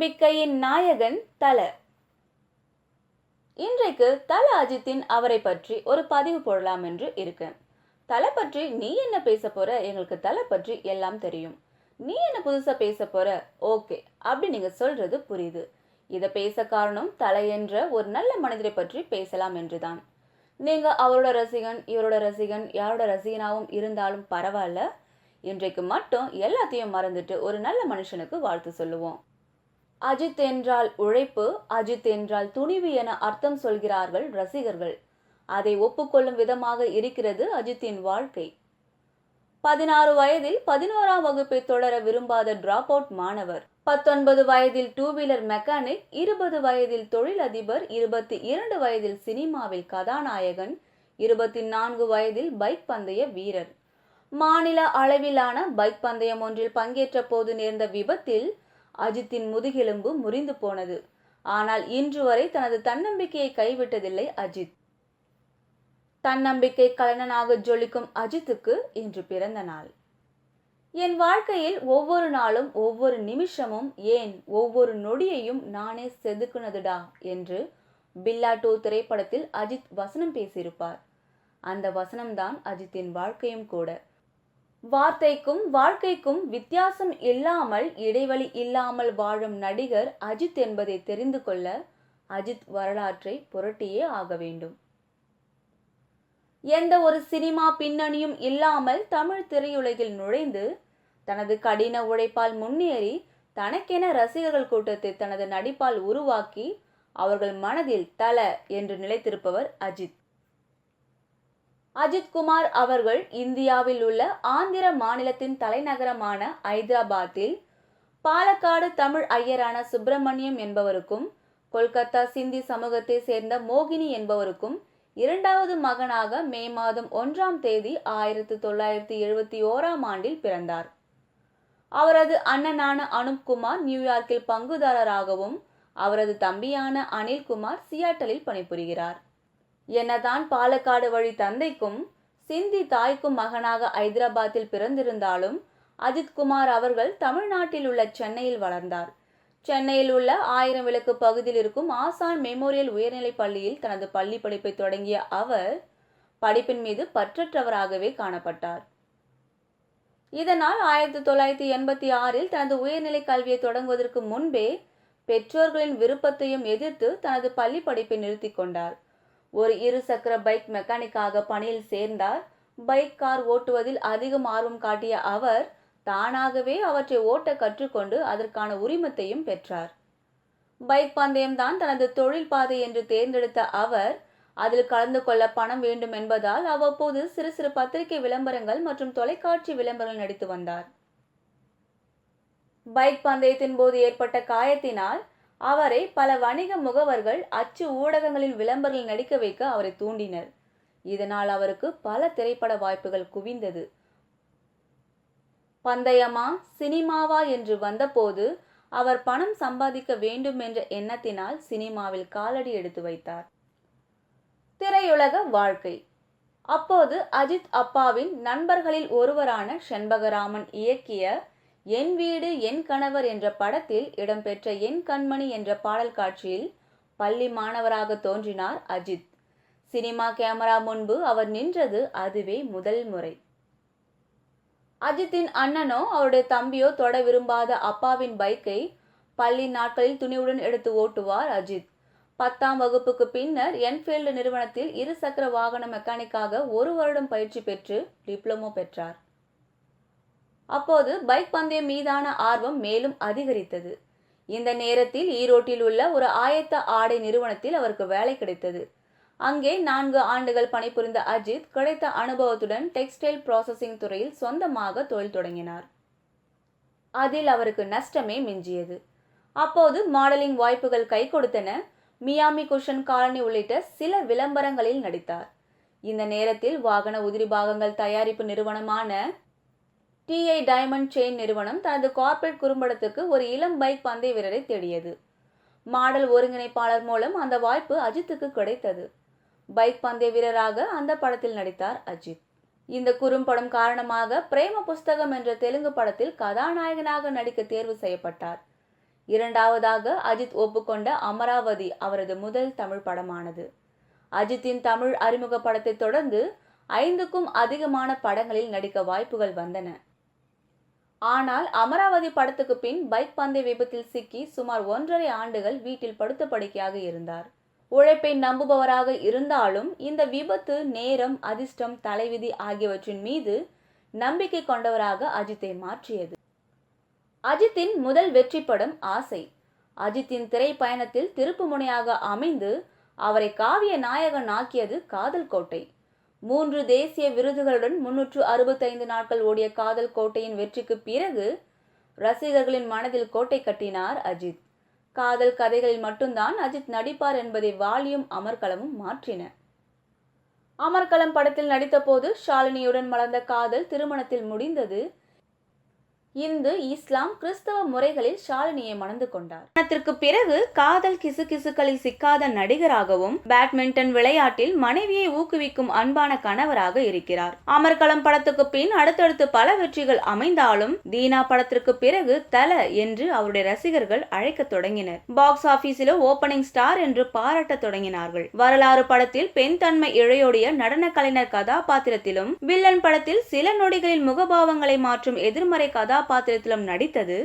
தன்னம்பிக்கையின் நாயகன் தல. இன்றைக்கு தல அஜித்தின் அவரை பற்றி ஒரு பதிவு போடலாம் என்று இருக்கேன். தலை பற்றி நீ என்ன பேச போற? எங்களுக்கு தலை பற்றி எல்லாம் தெரியும். நீ என்ன புதுசா பேச போற? ஓகே அப்படி நீங்க சொல்றது புரியுது. இதை பேச காரணம் தலை என்ற ஒரு நல்ல மனிதரை பற்றி பேசலாம் என்றுதான். நீங்க அவரோட ரசிகன் இவரோட ரசிகன் யாரோட ரசிகனாவும் இருந்தாலும் பரவாயில்ல. இன்றைக்கு மட்டும் எல்லாத்தையும் மறந்துட்டு ஒரு நல்ல மனுஷனுக்கு வாழ்த்து சொல்லுவோம். அஜித் என்றால் உழைப்பு அஜித் என்றால் துணிவு என அர்த்தம் சொல்கிறார்கள் ரசிகர்கள். அதை ஒப்புக்கொள்ளும் விதமாக இருக்கிறது அஜித்தின் வாழ்க்கை. பதினாறு வயதில் பதினோராம் வகுப்பை தொடர விரும்பாத டிராப் அவுட் மாணவர். பத்தொன்பது வயதில் டூ வீலர் மெக்கானிக் இருபது வயதில் தொழிலதிபர் இருபத்தி இரண்டு வயதில் சினிமாவில் கதாநாயகன் இருபத்தி நான்கு வயதில் பைக் பந்தய வீரர். மாநில அளவிலான பைக் பந்தயம் ஒன்றில் பங்கேற்ற போது நேர்ந்த விபத்தில் அஜித்தின் முதுகெலும்பு முறிந்து போனது. ஆனால் இன்று வரை தனது தன்னம்பிக்கையை கைவிட்டதில்லை அஜித். தன்னம்பிக்கை கலைஞனாக ஜொலிக்கும் அஜித்துக்கு இன்று பிறந்த நாள். என் வாழ்க்கையில் ஒவ்வொரு நாளும் ஒவ்வொரு நிமிஷமும் ஏன் ஒவ்வொரு நொடியையும் நானே செதுக்குனதுடா? என்று பில்லா டூ திரைப்படத்தில் அஜித் வசனம் பேசியிருப்பார். அந்த வசனம்தான் அஜித்தின் வாழ்க்கையும் கூட. வார்த்தைக்கும் வாழ்க்கைக்கும் வித்தியாசம் இல்லாமல் இடைவெளி இல்லாமல் வாழும் நடிகர் அஜித் என்பதை தெரிந்து கொள்ள அஜித் வரலாற்றை புரட்டியே ஆக வேண்டும். எந்த ஒரு சினிமா பின்னணியும் இல்லாமல் தமிழ் திரையுலகில் நுழைந்து தனது கடின உழைப்பால் முன்னேறி தனக்கென ரசிகர்கள் கூட்டத்தை தனது நடிப்பால் உருவாக்கி அவர்கள் மனதில் தல என்று நிலைத்திருப்பவர் அஜித். அஜித்குமார் அவர்கள் இந்தியாவில் உள்ள ஆந்திர மாநிலத்தின் தலைநகரமான ஐதராபாத்தில் பாலக்காடு தமிழ் ஐயரான சுப்பிரமணியம் என்பவருக்கும் கொல்கத்தா சிந்தி சமூகத்தை சேர்ந்த மோகினி என்பவருக்கும் இரண்டாவது மகனாக மே மாதம் ஒன்றாம் தேதி ஆயிரத்தி தொள்ளாயிரத்தி எழுபத்தி ஓராம் ஆண்டில் பிறந்தார். அவரது அண்ணனான அனுப்குமார் நியூயார்க்கில் பங்குதாரராகவும் அவரது தம்பியான அனில்குமார் சியாட்டலில் பணிபுரிகிறார். என்னதான் பாலக்காடு வழி தந்தைக்கும் சிந்தி தாய்க்கும் மகனாக ஐதராபாத்தில் பிறந்திருந்தாலும் அஜித்குமார் அவர்கள் தமிழ்நாட்டில் உள்ள சென்னையில் வளர்ந்தார். சென்னையில் உள்ள ஆயிரம் விளக்கு பகுதியில் இருக்கும் ஆசான் மெமோரியல் உயர்நிலைப் பள்ளியில் தனது பள்ளி படிப்பை தொடங்கிய அவர் படிப்பின் மீது பற்றற்றவராகவே காணப்பட்டார். இதனால் ஆயிரத்தி தொள்ளாயிரத்தி எண்பத்தி ஆறில் தனது உயர்நிலை கல்வியை தொடங்குவதற்கு முன்பே பெற்றோர்களின் விருப்பத்தையும் எதிர்த்து தனது பள்ளி படிப்பை நிறுத்தி கொண்டார். ஒரு இரு சக்கர பைக் மெக்கானிக்காக பணியில் சேர்ந்தார். பைக் கார் ஓட்டுவதில் அதிகம் ஆர்வம் காட்டிய அவர் தானாகவே அவற்றை ஓட்ட கற்றுக்கொண்டு அதற்கான உரிமத்தையும் பெற்றார். பைக் பந்தயம்தான் தனது தொழில் பாதை என்று தேர்ந்தெடுத்த அவர் அதில் கலந்து கொள்ள பணம் வேண்டும் என்பதால் அவ்வப்போது சிறு சிறு பத்திரிகை விளம்பரங்கள் மற்றும் தொலைக்காட்சி விளம்பரங்கள் நடித்து வந்தார். பைக் பந்தயத்தின் போது ஏற்பட்ட காயத்தினால் அவரை பல வணிக முகவர்கள் அச்சு ஊடகங்களின் விளம்பரங்கள் நடிக்க வைக்க அவரை தூண்டினர். இதனால் அவருக்கு பல திரைப்பட வாய்ப்புகள் குவிந்தது. பந்தயமா சினிமாவா என்று வந்தபோது அவர் பணம் சம்பாதிக்க வேண்டும் என்ற எண்ணத்தினால் சினிமாவில் காலடி எடுத்து வைத்தார். திரையுலக வாழ்க்கை. அப்போது அஜித் அப்பாவின் நண்பர்களில் ஒருவரான செண்பகராமன் இயக்கிய என் வீடு என் கணவர் என்ற படத்தில் இடம்பெற்ற என் கண்மணி என்ற பாடல் காட்சியில் பள்ளி மாணவராக தோன்றினார் அஜித். சினிமா கேமரா முன்பு அவர் நின்றது அதுவே முதல் முறை. அஜித்தின் அண்ணனோ அவருடைய தம்பியோ தொட விரும்பாத அப்பாவின் பைக்கை பள்ளி நாட்களில் துணிவுடன் எடுத்து ஓட்டுவார் அஜித். பத்தாம் வகுப்புக்கு பின்னர் என்ஃபீல்டு நிறுவனத்தில் இருசக்கர வாகன மெக்கானிக்காக ஒரு வருடம் பயிற்சி பெற்று டிப்ளமோ பெற்றார். அப்போது பைக் பந்தயம் மீதான ஆர்வம் மேலும் அதிகரித்தது. இந்த நேரத்தில் ஈரோட்டில் உள்ள ஒரு ஆயத்த ஆடை நிறுவனத்தில் அவருக்கு வேலை கிடைத்தது. அங்கே நான்கு ஆண்டுகள் பணிபுரிந்த அஜித் கிடைத்த அனுபவத்துடன் டெக்ஸ்டைல் ப்ராசஸிங் துறையில் சொந்தமாக தொழில் தொடங்கினார். அதில் அவருக்கு நஷ்டமே மிஞ்சியது. அப்போது மாடலிங் வாய்ப்புகள் கை கொடுத்தன. மியாமி குஷன் காலனி உள்ளிட்ட சில விளம்பரங்களில் நடித்தார். இந்த நேரத்தில் வாகன உதிரி பாகங்கள் தயாரிப்பு நிறுவனமான டிஐ டைமண்ட் செயின் நிறுவனம் தனது கார்ப்பரேட் குறும்படத்துக்கு ஒரு இளம் பைக் பந்தய வீரரை தேடியது. மாடல் ஒருங்கிணைப்பாளர் மூலம் அந்த வாய்ப்பு அஜித்துக்கு கிடைத்தது. பைக் பந்தய வீரராக அந்த படத்தில் நடித்தார் அஜித். இந்த குறும்படம் காரணமாக பிரேம புஸ்தகம் என்ற தெலுங்கு படத்தில் கதாநாயகனாக நடிக்க தேர்வு செய்யப்பட்டார். இரண்டாவதாக அஜித் ஒப்புக்கொண்ட அமராவதி அவரது முதல் தமிழ் படமானது. அஜித்தின் தமிழ் அறிமுக படத்தை தொடர்ந்து ஐந்துக்கும் அதிகமான படங்களில் நடிக்க வாய்ப்புகள் வந்தன. ஆனால் அமராவதி படத்துக்கு பின் பைக் பந்தய விபத்தில் சிக்கி சுமார் ஒன்றரை ஆண்டுகள் வீட்டில் படுத்த படுக்கையாக இருந்தார். உழைப்பை நம்புபவராக இருந்தாலும் இந்த விபத்து நேரம் அதிர்ஷ்டம் தலைவிதி ஆகியவற்றின் மீது நம்பிக்கை கொண்டவராக அஜித்தை மாற்றியது. அஜித்தின் முதல் வெற்றி படம் ஆசை. அஜித்தின் திரைப்பயணத்தில் திருப்பு முனையாக அமைந்து அவரை காவிய நாயகன் ஆக்கியது காதல் கோட்டை. மூன்று தேசிய விருதுகளுடன் முன்னூற்று அறுபத்தைந்து நாட்கள் ஓடிய காதல் கோட்டையின் வெற்றிக்கு பிறகு ரசிகர்களின் மனதில் கோட்டை கட்டினார் அஜித். காதல் கதைகளில் மட்டும்தான் அஜித் நடிப்பார் என்பதை வாலியும் அமர்கலமும் மாற்றின. அமர்கலம் படத்தில் நடித்தபோது ஷாலினியுடன் மலர்ந்த காதல் திருமணத்தில் முடிந்தது. இந்து இஸ்லாம் கிறிஸ்தவ முறைகளில் ஷாலினியை மணந்து கொண்டார். திருமணத்திற்கு பிறகு காதல் கிசுகிசுக்களில் சிக்காத நடிகராகவும் பேட்மிண்டன் விளையாட்டில் மனைவியை ஊக்குவிக்கும் அன்பான கணவராக இருக்கிறார். அமர்கலம் படத்துக்கு பின் அடுத்தடுத்து பல வெற்றிகள் அமைந்தாலும் தீனா படத்திற்கு பிறகு தல என்று அவருடைய ரசிகர்கள் அழைக்க தொடங்கினர். பாக்ஸ் ஆபீஸிலோ ஓபனிங் ஸ்டார் என்று பாராட்ட தொடங்கினார்கள். வரலாறு படத்தில் பெண் தன்மை இழையோடைய நடன கலைஞர் கதாபாத்திரத்திலும் வில்லன் படத்தில் சில நொடிகளில் முகபாவங்களை மாற்றும் எதிர்மறை கதா கதாபாத்திரத்திலும் நடித்தது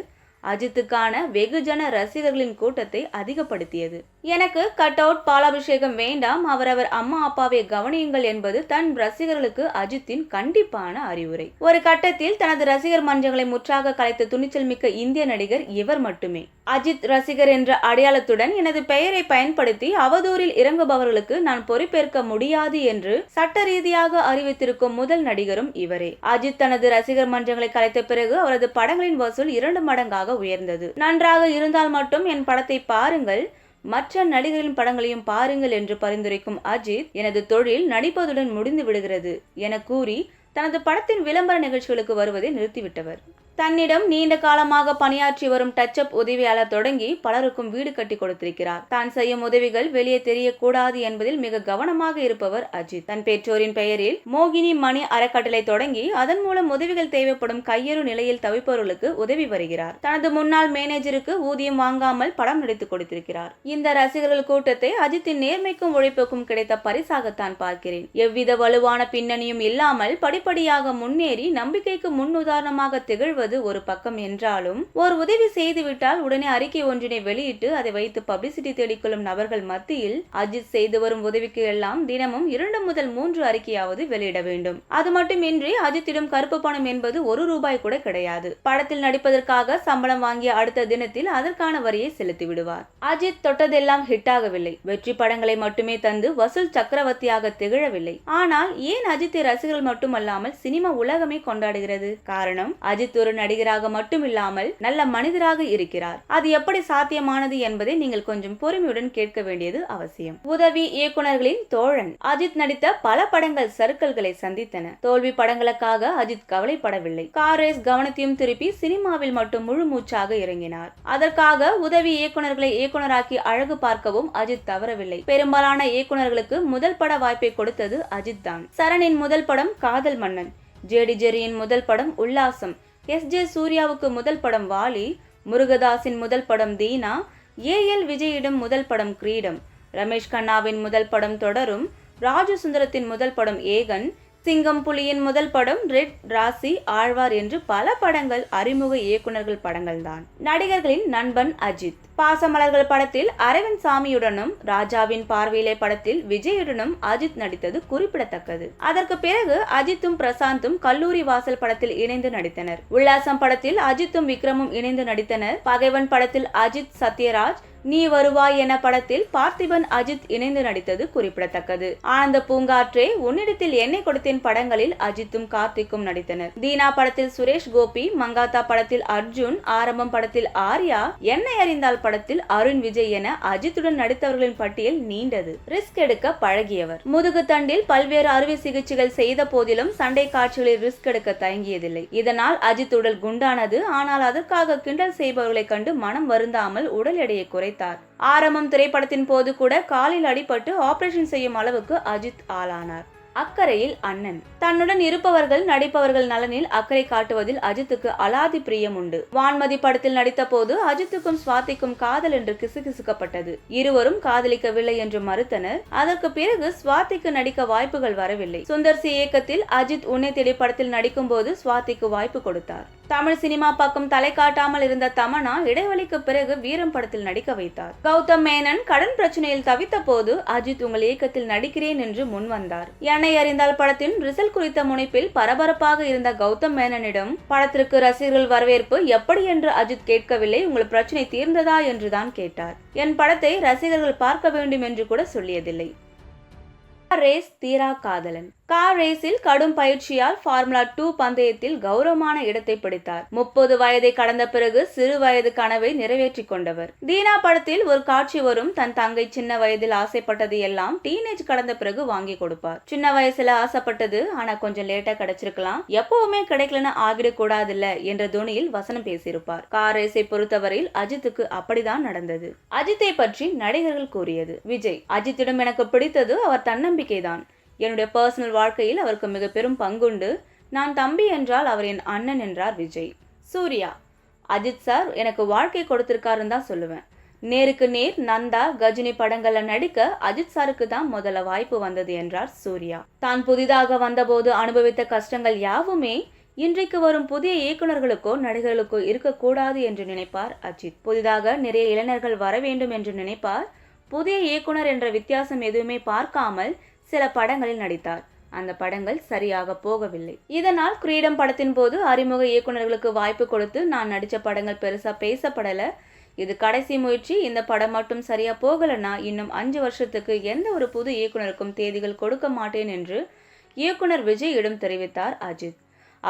அஜித்துக்கான வெகுஜன ரசிகர்களின் கூட்டத்தை அதிகப்படுத்தியது. எனக்கு கட் அவுட் பாலாபிஷேகம் வேண்டாம். அவரவர் அம்மா அப்பாவை கவனியுங்கள் என்பது தன் ரசிகர்களுக்கு அஜித்தின் கண்டிப்பான அறிவுரை. ஒரு கட்டத்தில் தனது ரசிகர் மன்றங்களை முற்றாக கலைத்த துணிச்சல் மிக்க இந்திய நடிகர் இவர் மட்டுமே. அஜித் ரசிகர் என்ற அடையாளத்துடன் எனது பெயரை பயன்படுத்தி அவதூறில் இறங்குபவர்களுக்கு நான் பொறுப்பேற்க முடியாது என்று சட்ட ரீதியாக அறிவித்திருக்கும் முதல் நடிகரும் இவரே. அஜித் தனது ரசிகர் மன்றங்களை கலைத்த பிறகு அவரது படங்களின் வசூல் இரண்டு மடங்காக உயர்ந்தது. நன்றாக இருந்தால் மட்டும் என் படத்தை பாருங்கள். மற்ற நடிகரின் படங்களையும் பாருங்கள் என்று பரிந்துரைக்கும் அஜித் எனது தொழில் நடிப்பதுடன் முடிந்து விடுகிறது என கூறி தனது படத்தின் விளம்பர நிகழ்ச்சிகளுக்கு வருவதை நிறுத்திவிட்டவர். தன்னிடம் நீண்ட காலமாக பணியாற்றி வரும் டச்அப் உதவியாளர் தொடங்கி பலருக்கும் வீடு கட்டி கொடுத்திருக்கிறார். தான் செய்யும் உதவிகள் வெளியே தெரியக்கூடாது என்பதில் மிக கவனமாக இருப்பவர் அஜித். தன் பெற்றோரின் பெயரில் மோகினி மணி அறக்கட்டளை தொடங்கி அதன் மூலம் உதவிகள் தேவைப்படும் கையறு நிலையில் தவிப்பவர்களுக்கு உதவி வருகிறார். தனது முன்னாள் மேனேஜருக்கு ஊதியம் வாங்காமல் படம் நடித்துக் கொடுத்திருக்கிறார். இந்த ரசிகர்கள் கூட்டத்தை அஜித்தின் நேர்மைக்கும் உழைப்புக்கும் கிடைத்த பரிசாகத்தான் பார்க்கிறேன். எவ்வித வலுவான பின்னணியும் இல்லாமல் படிப்படியாக முன்னேறி நம்பிக்கைக்கு முன்னுதாரணமாக திகழ்வது சொல்வது ஒரு பக்கம் என்றாலும் ஒரு உதவி செய்துவிட்டால் உடனே அறிக்கை ஒன்றினை வெளியிட்டு அதை வைத்து பப்ளிசிட்டி தேடிக்கொள்ளும் நபர்கள் மத்தியில் அஜித் செய்து வரும் உதவிக்கு எல்லாம் தினமும் இரண்டு முதல் மூன்று அறிக்கையாவது வெளியிட வேண்டும். அது மட்டுமின்றி அஜித்திடம் கருப்பு பணம் என்பது ஒரு ரூபாய் கூட கிடையாது. படத்தில் நடிப்பதற்காக சம்பளம் வாங்கிய அடுத்த தினத்தில் அதற்கான வரியை செலுத்தி விடுவார். அஜித் தொட்டதெல்லாம் ஹிட் ஆகவில்லை. வெற்றி படங்களை மட்டுமே தந்து வசூல் சக்கரவர்த்தியாக திகழவில்லை. ஆனால் ஏன் அஜித்தை ரசிகர்கள் மட்டுமல்லாமல் சினிமா உலகமே கொண்டாடுகிறது? காரணம் அஜித் ஒரு நடிகராக மட்டுமில்லாமல் நல்ல மனிதராக இருக்கிறார். அது எப்படி சாத்தியமானது என்பதை நீங்கள் கொஞ்சம் பொறுமையுடன் கேட்க வேண்டியது அவசியம். உதவி இயக்குநர்களின் தோழன் அஜித் நடித்த பல படங்கள் சருக்கல்களை சந்தித்தன. தோல்வி படங்களுக்காக அஜித் கவலைப்படவில்லை. காரேஸ் கவனத்தையும் திருப்பி சினிமாவில் மட்டும் முழு மூச்சாக இறங்கினார். அதற்காக உதவி இயக்குநர்களை இயக்குநராக்கி அழகு பார்க்கவும் அஜித் தவறவில்லை. பெரும்பாலான இயக்குநர்களுக்கு முதல் பட வாய்ப்பை கொடுத்தது அஜித் தான். சரணின் முதல் படம் காதல் மன்னன். ஜேடி ஜெரியின் முதல் படம் உல்லாசம். எஸ் ஜே சூர்யாவுக்கு முதல் படம் வாலி முருகதாஸின் முதல் படம் தீனா ஏ எல் விஜயிடம் முதல் படம் கிரீடம் ரமேஷ் கண்ணாவின் முதல் படம் தொடரும் ராஜு சுந்தரத்தின் முதல் படம் ஏகன் சிங்கம் புலியின் முதல் படம் ரெட் ராசி ஆழ்வார் என்று பல படங்கள் அறிமுக இயக்குநர்கள் படங்கள் தான் நடிகர்களின் நண்பன் அஜித். பாசமலர்கள் படத்தில் அரவிந்த் சாமியுடனும் ராஜாவின் பார்வையிலே படத்தில் விஜயுடனும் அஜித் நடித்தது குறிப்பிடத்தக்கது. அதற்கு பிறகு அஜித்தும் பிரசாந்தும் கல்லூரி வாசல் படத்தில் இணைந்து நடித்தனர். உல்லாசம் படத்தில் அஜித்தும் விக்ரமும் இணைந்து நடித்தனர். பகைவன் படத்தில் அஜித் சத்யராஜ் நீ வருவாய் என படத்தில் பார்த்திபன் அஜித் இணைந்து நடித்தது குறிப்பிடத்தக்கது. ஆனந்த பூங்காற்றே உன்னிடத்தில் என்னை கொடுத்தேன் படங்களில் அஜித்தும் கார்த்திக்கும் நடித்தனர். தீனா படத்தில் சுரேஷ் கோபி மங்காத்தா படத்தில் அர்ஜுன் ஆரம்பம் படத்தில் ஆர்யா என்னை அறிந்தால் படத்தில் அருண் விஜய் என அஜித்துடன் நடித்தவர்களின் பட்டியல் நீண்டது. ரிஸ்க் எடுக்க பழகியவர். முதுகு தண்டில் பல்வேறு அறுவை சிகிச்சைகள் செய்த போதிலும் சண்டை காட்சிகளில் ரிஸ்க் எடுக்க தயங்கியதில்லை. இதனால் அஜித் உடல் குண்டானது. ஆனால் அதற்காக கிண்டல் செய்பவர்களை கண்டு மனம் வருந்தாமல் உடல் எடையை குறைத்தார். ஆரம்பம் திரைப்படத்தின் போது கூட காலில் அடிபட்டு ஆபரேஷன் செய்யும் அளவுக்கு அஜித் ஆளானார். அக்கறையில் அண்ணன். தன்னுடன் இருப்பவர்கள் நடிப்பவர்கள் நலனில் அக்கறை காட்டுவதில் அஜித்துக்கு அலாதி பிரியம் உண்டு. வான்மதி படத்தில் நடித்த போது அஜித்துக்கும் சுவாதிக்கும் காதல் என்று கிசுகிசுக்கப்பட்டது. இருவரும் காதலிக்கவில்லை என்று மறுத்தனர். அதற்கு பிறகு சுவாதிக்கு நடிக்க வாய்ப்புகள் வரவில்லை. சுந்தர் சி இயக்கத்தில் அஜித் உன்னை தேடி படத்தில் நடிக்கும் போது சுவாதிக்கு வாய்ப்பு கொடுத்தார். தமிழ் சினிமா பக்கம் தலை காட்டாமல் இருந்த தமனா இடைவெளிக்கு பிறகு வீரம் படத்தில் நடிக்க வைத்தார். கௌதம் மேனன் கடன் பிரச்சனையில் தவித்த போது அஜித் உங்கள் இயக்கத்தில் நடிக்கிறேன் என்று முன் வந்தார். என்னை அறிந்தால் படத்தின் ரிசல்ட் குறித்த முனைப்பில் பரபரப்பாக இருந்த கௌதம் மேனனிடம் படத்திற்கு ரசிகர்கள் வரவேற்பு எப்படி என்று அஜித் கேட்கவில்லை உங்கள் பிரச்சனை தீர்ந்ததா? என்றுதான் கேட்டார். என் படத்தை ரசிகர்கள் பார்க்க வேண்டும் என்று கூட சொல்லியதில்லை. ரேஸ் தீரா காதலன். கார் ரேஸில் கடும் பயிற்சியால் ஃபார்முலா டூ பந்தயத்தில் கௌரவமான இடத்தை பிடித்தார். முப்பது வயதை கடந்த பிறகு சிறு வயது கனவை நிறைவேற்றிக் கொண்டவர். தீனா படத்தில் ஒரு காட்சி வரும். தன் தங்கை சின்ன வயதில் ஆசைப்பட்டது எல்லாம் டீனேஜ் கடந்த பிறகு வாங்கி கொடுப்பார். சின்ன வயசுல ஆசைப்பட்டது ஆனா கொஞ்சம் லேட்டா கிடைச்சிருக்கலாம். எப்பவுமே கிடைக்கலன்னு ஆகிடக்கூடாதுல்ல என்ற துணியில் வசனம் பேசியிருப்பார். கார் ரேஸை பொறுத்தவரையில் அஜித்துக்கு அப்படிதான் நடந்தது. அஜித்தை பற்றி நடிகர்கள் கூறியது விஜய் அஜித்திடம் எனக்கு பிடித்தது அவர் தன்னம்பிக்கைதான். என்னுடைய பர்சனல் வாழ்க்கையில் அவருக்கு மிக பெரும் பங்குண்டு. நான் தம்பி என்றால் அவர் என் அண்ணன் என்றார் விஜய். சூர்யா அஜித் சார் எனக்கு வாழ்க்கை கொடுத்திருக்காருன்னு தான் சொல்லுவேன். நேருக்கு நேர் நந்தா கஜினி படங்கள்ல நடிக்க அஜித் சாருக்கு தான் முதல்ல வாய்ப்பு வந்தது என்றார் சூர்யா. தான் புதிதாக வந்தபோது அனுபவித்த கஷ்டங்கள் யாவுமே இன்றைக்கு வரும் புதிய இயக்குனர்களுக்கோ நடிகர்களுக்கோ இருக்கக்கூடாது என்று நினைப்பார் அஜித். புதிதாக நிறைய இளைஞர்கள் வர வேண்டும் என்று நினைப்பார். புதிய இயக்குனர் என்ற வித்தியாசம் எதுவுமே பார்க்காமல் சில படங்களில் நடித்தார். அந்த படங்கள் சரியாக போகவில்லை. இதனால் கிரீடம் படத்தின் போது அறிமுக இயக்குனர்களுக்கு வாய்ப்பு கொடுத்து நான் நடித்த படங்கள் பெருசா பேசப்படலை. இது கடைசி முயற்சி. இந்த படம் மட்டும் சரியா போகலனா இன்னும் அஞ்சு வருஷத்துக்கு எந்த ஒரு புது இயக்குனருக்கும் தேதிகள் கொடுக்க மாட்டேன் என்று இயக்குனர் விஜயிடம் தெரிவித்தார் அஜித்.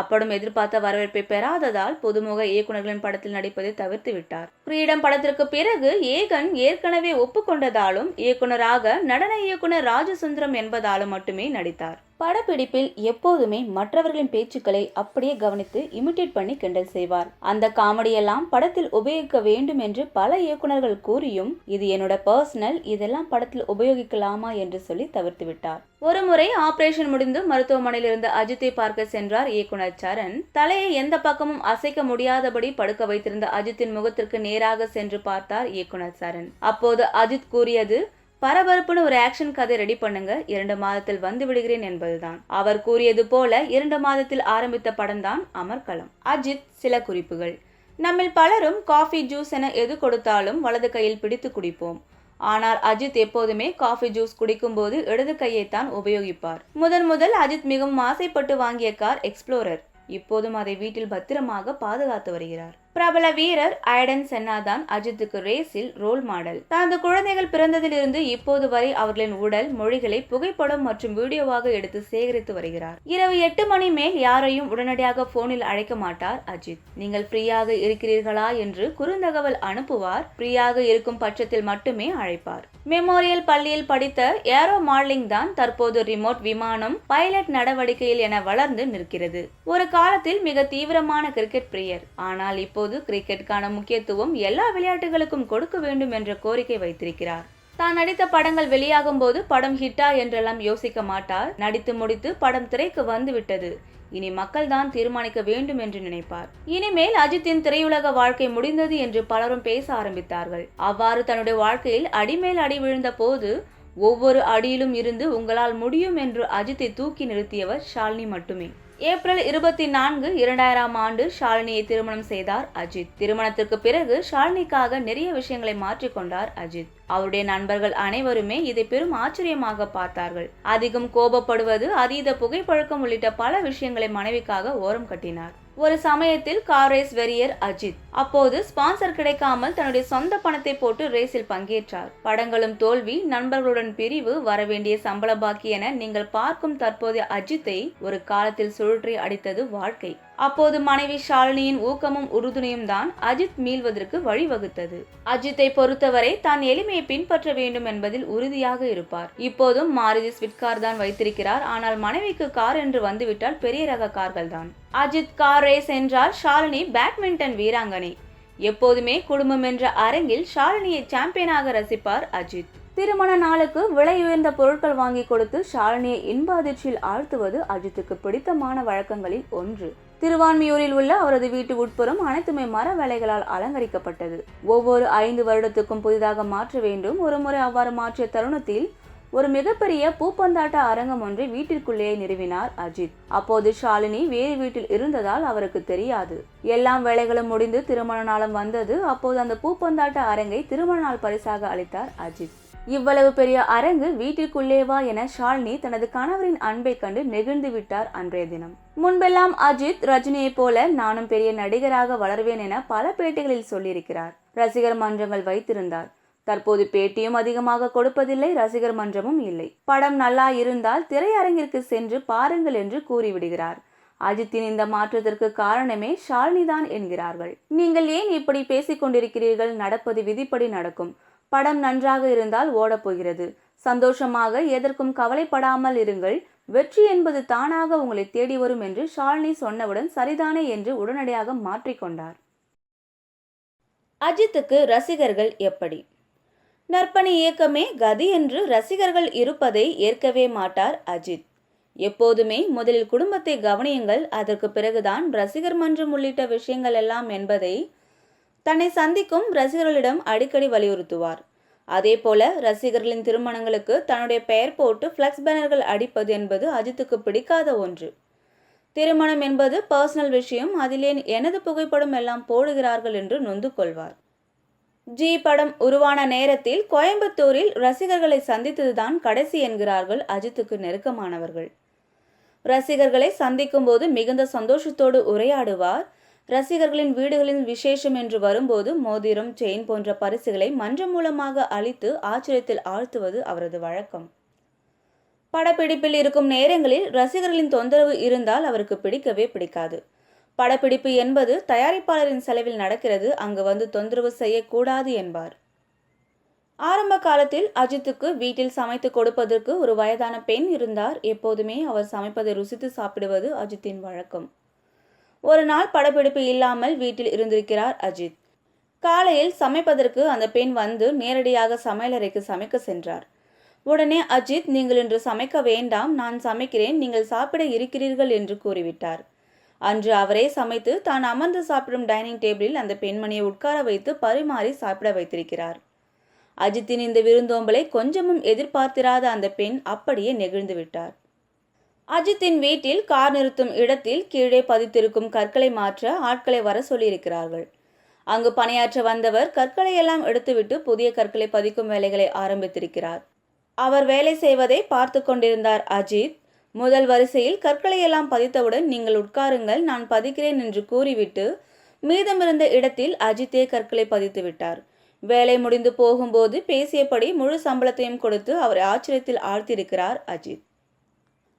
அப்படம் எதிர்பார்த்த வரவேற்பை பெறாததால் புதுமுக இயக்குநர்களின் படத்தில் நடிப்பதை தவிர்த்து விட்டார். கிரீடம் படத்திற்கு பிறகு ஏகன் ஏற்கனவே ஒப்புக்கொண்டதாலும் இயக்குனராக நடன இயக்குனர் ராஜசுந்தரம் என்பதாலும் மட்டுமே நடித்தார். படப்பிடிப்பில் எப்போதுமே மற்றவர்களின் பேச்சுக்களை அப்படியே கவனித்து இமிட்டேட் பண்ணி கிண்டல் செய்வார். அந்த காமெடியெல்லாம் படத்தில் உபயோகிக்க வேண்டும் என்று பல இயக்குனர்கள் கூறியும் இது என்னோட பர்சனல் இதெல்லாம் படத்தில் உபயோகிக்கலாமா என்று சொல்லி தவிர்த்து விட்டார். ஒருமுறை ஆபரேஷன் முடிந்து மருத்துவமனையில் இருந்து அஜித்தை பார்க்க சென்றார் இயக்குனர் சரண். தலையை எந்த பக்கமும் அசைக்க முடியாதபடி படுக்க வைத்திருந்த அஜித்தின் முகத்திற்கு நேராக சென்று பார்த்தார் இயக்குனர் சரண். அப்போது அஜித் கூறியது பரபரப்புன்னு ஒரு ஆக்ஷன் கதை ரெடி பண்ணுங்க. இரண்டு மாதத்தில் வந்து விடுகிறேன் என்பதுதான். அவர் கூறியது போல இரண்டு மாதத்தில் ஆரம்பித்த படம் தான் அமர்கலம் அஜித் சில குறிப்புகள். நம்மில் பலரும் காஃபி ஜூஸ் என எது கொடுத்தாலும் வலது கையில் பிடித்து குடிப்போம். ஆனால் அஜித் எப்போதுமே காஃபி ஜூஸ் குடிக்கும்போது இடது கையைத்தான் உபயோகிப்பார். முதன் முதல் அஜித் மிகவும் ஆசைப்பட்டு வாங்கிய கார் எக்ஸ்ப்ளோரர் இப்போதும் அதை வீட்டில் பத்திரமாக பாதுகாத்து வருகிறார். பிரபல வீரர் ஐடன் சென்னா தான் அஜித்துக்கு ரேஸில் ரோல் மாடல். தனது குழந்தைகள் பிறந்ததிலிருந்து இப்போது வரை அவர்களின் உடல் மொழிகளை புகைப்படம் மற்றும் வீடியோவாக எடுத்து சேகரித்து வருகிறார். இரவு எட்டு மணி மேல் யாரையும் உடனடியாக போனில் அழைக்க மாட்டார் அஜித். நீங்கள் ஃப்ரீயாக இருக்கிறீர்களா? என்று குறுந்தகவல் அனுப்புவார். ஃப்ரீயாக இருக்கும் பட்சத்தில் மட்டுமே அழைப்பார். மெமோரியல் பள்ளியில் படித்த ஏரோ மாடலிங் தான் தற்போது ரிமோட் விமானம் பைலட் நடவடிக்கையில் என வளர்ந்து நிற்கிறது. ஒரு காலத்தில் மிக தீவிரமான கிரிக்கெட் பிரியர். ஆனால் போது கிரிக்கெட்டுக்கான முக்கியத்துவம் எல்லா விளையாட்டுகளுக்கும் கொடுக்க வேண்டும் என்ற கோரிக்கை வைத்திருக்கிறார். தான் நடித்த படங்கள் வெளியாகும் போது படம் ஹிட்டா என்றெல்லாம் யோசிக்க மாட்டார். நடித்து முடித்து படம் திரைக்கு வந்துவிட்டது. இனி மக்கள் தான் தீர்மானிக்க வேண்டும் என்று நினைப்பார். இனிமேல் அஜித்தின் திரையுலக வாழ்க்கை முடிந்தது என்று பலரும் பேச ஆரம்பித்தார்கள். அவ்வாறு தன்னுடைய வாழ்க்கையில் அடிமேல் அடி விழுந்த போது ஒவ்வொரு அடியிலும் இருந்து உங்களால் முடியும் என்று அஜித்தை தூக்கி நிறுத்தியவர் ஷாலினி மட்டுமே. ஏப்ரல் இருபத்தி நான்கு இரண்டாயிரம் ஆண்டு ஷாலினியை திருமணம் செய்தார் அஜித். திருமணத்திற்கு பிறகு ஷாலினிக்காக நிறைய விஷயங்களை மாற்றிக்கொண்டார் அஜித். அவருடைய நண்பர்கள் அனைவருமே இதை பெரும் ஆச்சரியமாக பார்த்தார்கள். அதிகம் கோபப்படுவது அதீத புகைப்பழக்கம் உள்ளிட்ட பல விஷயங்களை மனைவிக்காக ஓரம் கட்டினார். ஒரு சமயத்தில் கார் ரேஸ் வெறியர் அஜித். அப்போது ஸ்பான்சர் கிடைக்காமல் தன்னுடைய சொந்த பணத்தை போட்டு ரேஸில் பங்கேற்றார். படங்களும் தோல்வி நண்பர்களுடன் பிரிவு வரவேண்டிய சம்பள பாக்கி என நீங்கள் பார்க்கும் தற்போதைய அஜித்தை ஒரு காலத்தில் சுழற்றி அடித்தது வாழ்க்கை. அப்போது மனைவி ஷாலினியின் ஊக்கமும் உறுதுணையும் தான் அஜித் மீள்வதற்கு வழிவகுத்தது. அஜித்தை பொறுத்தவரை தான் எளிமையை பின்பற்ற வேண்டும் என்பதில் உறுதியாக இருப்பார். இப்போதும் மாருதி ஸ்விட் கார் தான் வைத்திருக்கிறார். ஆனால் மனைவிக்கு கார் என்று வந்துவிட்டால் பெரிய ரக கார்கள் தான். அஜித் கார் ரேஸ் என்றால் ஷாலினி பேட்மிண்டன் வீராங்கனை. எப்போதுமே குடும்பம் என்ற அரங்கில் ஷாலினியை சாம்பியனாக ரசிப்பார் அஜித். திருமண நாளுக்கு விலை உயர்ந்த பொருட்கள் வாங்கி கொடுத்து ஷாலினியை இன்ப அதிர்ச்சியில் ஆழ்த்துவது அஜித்துக்கு பிடித்தமான வழக்கங்களில் ஒன்று. திருவான்மியூரில் உள்ள அவரது வீட்டு உட்புறம் அனைத்துமே மர வேலைகளால் அலங்கரிக்கப்பட்டது. ஒவ்வொரு ஐந்து வருடத்துக்கும் புதிதாக மாற்ற வேண்டும். ஒரு முறை அவ்வாறு மாற்றிய தருணத்தில் ஒரு மிகப்பெரிய பூப்பந்தாட்ட அரங்கம் ஒன்றை வீட்டிற்குள்ளேயே நிறுவினார் அஜித். அப்போது ஷாலினி வேறு வீட்டில் இருந்ததால் அவருக்கு தெரியாது. எல்லாம் வேலைகளும் முடிந்து திருமண நாளும் வந்தது. அப்போது அந்த பூப்பந்தாட்ட அரங்கை திருமண நாள் பரிசாக அளித்தார் அஜித். இவ்வளவு பெரிய அரங்கு வீட்டிற்குள்ளேவா என ஷாலினி தனது கணவரின் அன்பை கண்டு நெகிழ்ந்து விட்டார் அன்றைய தினம். முன்பெல்லாம் அஜித் ரஜினியைப் போல நானும் பெரிய நடிகராக வளர்வேன் என பல பேட்டிகளில் சொல்லியிருக்கிறார். ரசிகர் மன்றங்கள் வைத்திருந்தார். தற்போது பேட்டியும் அதிகமாக கொடுப்பதில்லை ரசிகர் மன்றமும் இல்லை. படம் நல்லா இருந்தால் திரையரங்கிற்கு சென்று பாருங்கள் என்று கூறிவிடுகிறார். அஜித்தின் இந்த மாற்றத்திற்கு காரணமே ஷாலினிதான் என்கிறார்கள். நீங்கள் ஏன் இப்படி பேசிக் கொண்டிருக்கிறீர்கள் நடப்பது விதிப்படி நடக்கும். படம் நன்றாக இருந்தால் ஓடப்போகிறது சந்தோஷமாக எதற்கும் கவலைப்படாமல் இருங்கள். வெற்றி என்பது தானாக உங்களை தேடி வரும் என்று ஷாலினி சொன்னவுடன் சரிதானே என்று உடனடியாக மாற்றிக்கொண்டார் அஜித்துக்கு ரசிகர்கள் எப்படி? நற்பணி இயக்கமே கதி என்று ரசிகர்கள் இருப்பதை ஏற்கவே மாட்டார் அஜித். எப்போதுமே முதலில் குடும்பத்தை கவனியுங்கள் அதற்கு பிறகுதான் ரசிகர் மன்றம் உள்ளிட்ட விஷயங்கள் எல்லாம் என்பதை தன்னை சந்திக்கும் ரசிகர்களிடம் அடிக்கடி வலியுறுத்துவார். அதே போல ரசிகர்களின் திருமணங்களுக்கு தன்னுடைய பெயர் போட்டு ஃப்ளெக்ஸ் பேனர்கள் அடிப்பது என்பது அஜித்துக்கு பிடிக்காத ஒன்று. திருமணம் என்பது பர்சனல் விஷயம். அதிலே எனது புகைப்படம் எல்லாம் போடுகிறார்கள் என்று நொந்து கொள்வார். ஜி படம் உருவான நேரத்தில் கோயம்புத்தூரில் ரசிகர்களை சந்தித்ததுதான் கடைசி என்கிறார்கள் அஜித்துக்கு நெருக்கமானவர்கள். ரசிகர்களை சந்திக்கும் போது மிகுந்த சந்தோஷத்தோடு உரையாடுவார். ரசிகர்களின் வீடுகளின் விசேஷம் என்று வரும்போது மோதிரம் செயின் போன்ற பரிசுகளை மன்றம் மூலமாக அளித்து ஆச்சரியத்தில் ஆழ்த்துவது அவரது வழக்கம். படப்பிடிப்பில் இருக்கும் நேரங்களில் ரசிகர்களின் தொந்தரவு இருந்தால் அவருக்கு பிடிக்கவே பிடிக்காது. படப்பிடிப்பு என்பது தயாரிப்பாளரின் செலவில் நடக்கிறது அங்கு வந்து தொந்தரவு செய்யக்கூடாது என்பார். ஆரம்ப காலத்தில் அஜித்துக்கு வீட்டில் சமைத்து கொடுப்பதற்கு ஒரு வயதான பெண் இருந்தார். எப்போதுமே அவர் சமைப்பதை ருசித்து சாப்பிடுவது அஜித்தின் வழக்கம். ஒரு நாள் படப்பிடிப்பு இல்லாமல் வீட்டில் இருந்திருக்கிறார் அஜித். காலையில் சமைப்பதற்கு அந்த பெண் வந்து நேரடியாக சமையலறைக்கு சமைக்க சென்றார். உடனே அஜித் நீங்கள் இன்று சமைக்க வேண்டாம். நான் சமைக்கிறேன். நீங்கள் சாப்பிட இருக்கிறீர்கள் என்று கூறிவிட்டார். அன்று அவரே சமைத்து தான் அமர்ந்து சாப்பிடும் டைனிங் டேபிளில் அந்த பெண்மணியை உட்கார வைத்து பரிமாறி சாப்பிட வைத்திருக்கிறார். அஜித்தின் இந்த விருந்தோம்பலை கொஞ்சமும் எதிர்பார்த்திராத அந்த பெண் அப்படியே நெகிழ்ந்து விட்டார். அஜித்தின் வீட்டில் கார் நிறுத்தும் இடத்தில் கீழே பதித்திருக்கும் கற்களை மாற்ற ஆட்களை வர சொல்லியிருக்கிறார்கள். அங்கு பணியாற்ற வந்தவர் கற்களை எல்லாம் எடுத்துவிட்டு புதிய கற்களை பதிக்கும் வேலைகளை ஆரம்பித்திருக்கிறார். அவர் வேலை செய்வதை பார்த்து கொண்டிருந்தார் அஜித். முதல் வரிசையில் கற்களை எல்லாம் பதித்தவுடன் நீங்கள் உட்காருங்கள் நான் பதிக்கிறேன் என்று கூறிவிட்டு மீதமிருந்த இடத்தில் அஜித்தே கற்களை பதித்து விட்டார். வேலை முடிந்து போகும்போது பேசியபடி முழு சம்பளத்தையும் கொடுத்து அவரை ஆச்சரியத்தில் ஆழ்த்தியிருக்கிறார் அஜித்.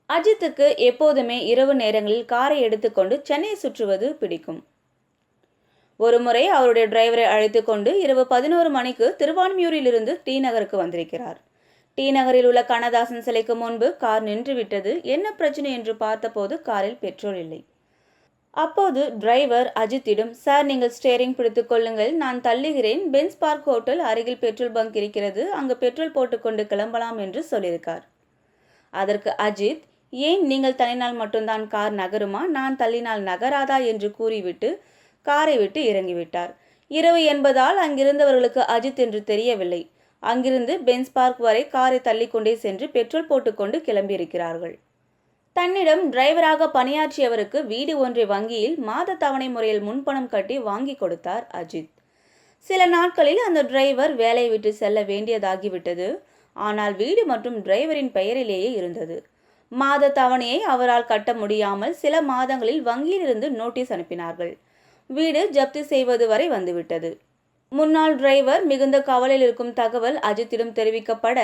அஜித்துக்கு எப்போதுமே இரவு நேரங்களில் காரை எடுத்துக்கொண்டு சென்னை சுற்றுவது பிடிக்கும். ஒருமுறை அவருடைய டிரைவரை அழைத்து கொண்டு இரவு பதினோரு மணிக்கு திருவான்மியூரிலிருந்து டி நகருக்கு வந்திருக்கிறார். டி நகரில் உள்ள கண்ணதாசன் சிலைக்கு முன்பு கார் நின்றுவிட்டது. என்ன பிரச்சனை என்று பார்த்தபோது காரில் பெட்ரோல் இல்லை. அப்போது டிரைவர் அஜித்திடம் சார் நீங்கள் ஸ்டேரிங் பிடித்துக் கொள்ளுங்கள். நான் தள்ளுகிறேன். பென்ஸ் பார்க் ஹோட்டல் அருகில் பெட்ரோல் பங்க் இருக்கிறது. அங்கு பெட்ரோல் போட்டுக்கொண்டு கிளம்பலாம் என்று சொல்லியிருக்கார். அதற்கு அஜித் ஏன் நீங்கள் தள்ளினால் மட்டும்தான் கார் நகருமா? நான் தள்ளினால் நகராதா? என்று கூறிவிட்டு காரை விட்டு இறங்கிவிட்டார். இரவு என்பதால் அங்கிருந்தவர்களுக்கு அஜித் என்று தெரியவில்லை. அங்கிருந்து பென்ஸ் பார்க் வரை காரை தள்ளிக்கொண்டே சென்று பெட்ரோல் போட்டுக்கொண்டு கிளம்பியிருக்கிறார்கள். தன்னிடம் டிரைவராக பணியாற்றியவருக்கு வீடு ஒன்றை வங்கியில் மாத தவணை முறையில் முன்பணம் கட்டி வாங்கி கொடுத்தார் அஜித். சில நாட்களில் அந்த டிரைவர் வேலை விட்டு செல்ல வேண்டியதாகிவிட்டது. ஆனால் வீடு மற்றும் டிரைவரின் பெயரிலேயே இருந்தது. மாத தவணையை அவரால் கட்ட முடியாமல் சில மாதங்களில் வங்கியிலிருந்து நோட்டீஸ் அனுப்பினார்கள். வீடு ஜப்தி செய்வது வரை வந்துவிட்டது. முன்னாள் டிரைவர் மிகுந்த கவலையில் இருக்கும் தகவல் அஜித்திடம் தெரிவிக்கப்பட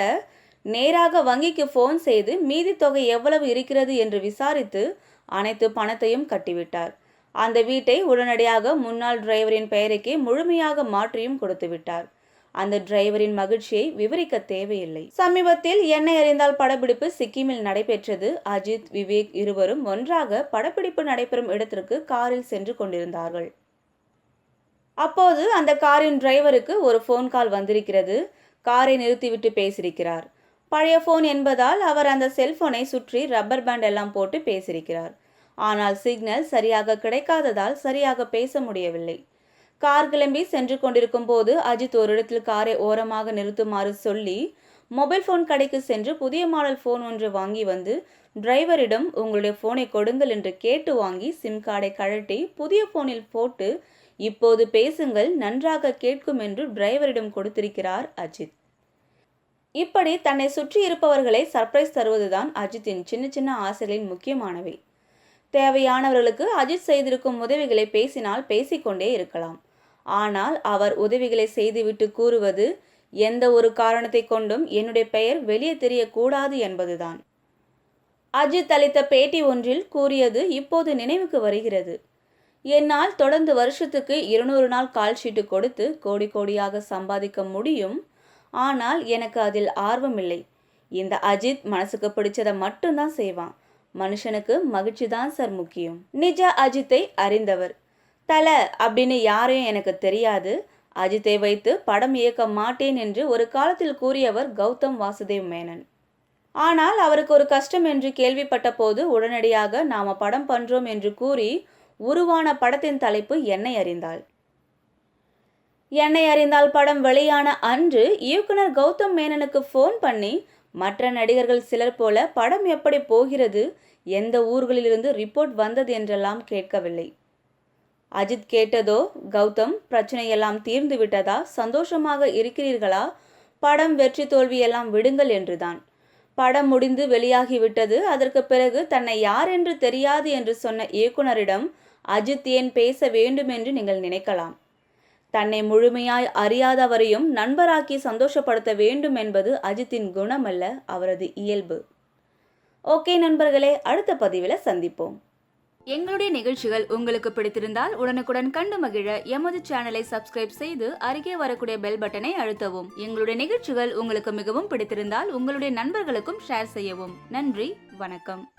நேராக வங்கிக்கு ஃபோன் செய்து மீதி தொகை எவ்வளவு இருக்கிறது என்று விசாரித்து அனைத்து பணத்தையும் கட்டிவிட்டார். அந்த வீட்டை உடனடியாக முன்னாள் டிரைவரின் பெயருக்கே முழுமையாக மாற்றியும் கொடுத்துவிட்டார். அந்த டிரைவரின் மகிழ்ச்சியை விவரிக்க தேவையில்லை. சமீபத்தில் எண்ணெய் அறிந்தால் படப்பிடிப்பு சிக்கிமில் நடைபெற்றது. அஜித் விவேக் இருவரும் ஒன்றாக படப்பிடிப்பு நடைபெறும் இடத்திற்கு காரில் சென்று கொண்டிருந்தார்கள். அப்போது அந்த காரின் டிரைவருக்கு ஒரு ஃபோன் கால் வந்திருக்கிறது. காரை நிறுத்திவிட்டு பேசியிருக்கிறார். பழைய ஃபோன் என்பதால் அவர் அந்த செல்போனை சுற்றி ரப்பர் பேண்ட் எல்லாம் போட்டு பேசியிருக்கிறார். ஆனால் சிக்னல் சரியாக கிடைக்காததால் சரியாக பேச முடியவில்லை. கார் கிளம்பி சென்று கொண்டிருக்கும் போது அஜித் ஒரு இடத்தில் காரை ஓரமாக நிறுத்துமாறு சொல்லி மொபைல் ஃபோன் கடைக்கு சென்று புதிய மாடல் ஃபோன் ஒன்று வாங்கி வந்து டிரைவரிடம் உங்களுடைய ஃபோனை கொடுங்கள் என்று கேட்டு வாங்கி சிம் கார்டை கழட்டி புதிய ஃபோனில் போட்டு இப்போது பேசுங்கள் நன்றாக கேட்கும் என்று டிரைவரிடம் கொடுத்திருக்கிறார் அஜித். இப்படி தன்னை சுற்றி இருப்பவர்களை சர்ப்ரைஸ் தருவதுதான் அஜித்தின் சின்ன சின்ன ஆசைகளின் முக்கியமானவை. தேவையானவர்களுக்கு அஜித் செய்திருக்கும் உதவிகளை பேசினால் பேசிக்கொண்டே இருக்கலாம். ஆனால் அவர் உதவிகளை செய்துவிட்டு கூறுவது எந்த ஒரு காரணத்தை கொண்டும் என்னுடைய பெயர் வெளியே தெரியக்கூடாது என்பதுதான். அஜித் அளித்த பேட்டி ஒன்றில் கூறியது இப்போது நினைவுக்கு வருகிறது. என்னால் தொடர்ந்து வருஷத்துக்கு இருநூறு நாள் கால்ஷீட்டு கொடுத்து கோடி கோடியாக சம்பாதிக்க முடியும். ஆனால் எனக்கு அதில் ஆர்வமில்லை இந்த அஜித் மனசுக்கு பிடிச்சதை மட்டும்தான் செய்வான். மனுஷனுக்கு மகிழ்ச்சி தான் சார் முக்கியம். நிஜ அஜித்தை அறிந்தவர். தல அப்படின்னு யாரையும் எனக்கு தெரியாது. அஜித்தை வைத்து படம் இயக்க மாட்டேன் என்று ஒரு காலத்தில் கூறியவர் கௌதம் வாசுதேவ் மேனன். ஆனால் அவருக்கு ஒரு கஷ்டம் என்று கேள்விப்பட்ட போது உடனடியாக நாம படம் பண்றோம் என்று கூறி உருவான படத்தின் தலைப்பு என்னை அறிந்தாள். என்னை அறிந்தால் படம் வெளியான அன்று இயக்குனர் கௌதம் மேனனுக்கு ஃபோன் பண்ணி மற்ற நடிகர்கள் சிலர் போல படம் எப்படி போகிறது எந்த ஊர்களிலிருந்து ரிப்போர்ட் வந்தது என்றெல்லாம் கேட்கவில்லை. அஜித் கேட்டதோ கௌதம் பிரச்சனையெல்லாம் தீர்ந்து விட்டதா சந்தோஷமாக இருக்கிறீர்களா? படம் வெற்றி தோல்வியெல்லாம் விடுங்கள் என்றுதான். படம் முடிந்து வெளியாகிவிட்டது அதற்கு பிறகு தன்னை யார் என்று தெரியாது என்று சொன்ன இயக்குனரிடம் அஜித் ஏன் பேச வேண்டும் என்று நீங்கள் நினைக்கலாம். தன்னை முழுமையாய் அறியாதவரையும் நண்பராக்கி சந்தோஷப்படுத்த வேண்டும் என்பது அஜித்தின் குணமல்ல அவரது இயல்பு. ஓகே நண்பர்களே அடுத்த பதிவில் சந்திப்போம். எங்களுடைய நிகழ்ச்சிகள் உங்களுக்கு பிடித்திருந்தால் உடனுக்குடன் கண்டு மகிழ எமது சேனலை சப்ஸ்கிரைப் செய்து அருகே வரக்கூடிய பெல் பட்டனை அழுத்தவும். எங்களுடைய நிகழ்ச்சிகள் உங்களுக்கு மிகவும் பிடித்திருந்தால் உங்களுடைய நண்பர்களுக்கும் ஷேர் செய்யவும். நன்றி வணக்கம்.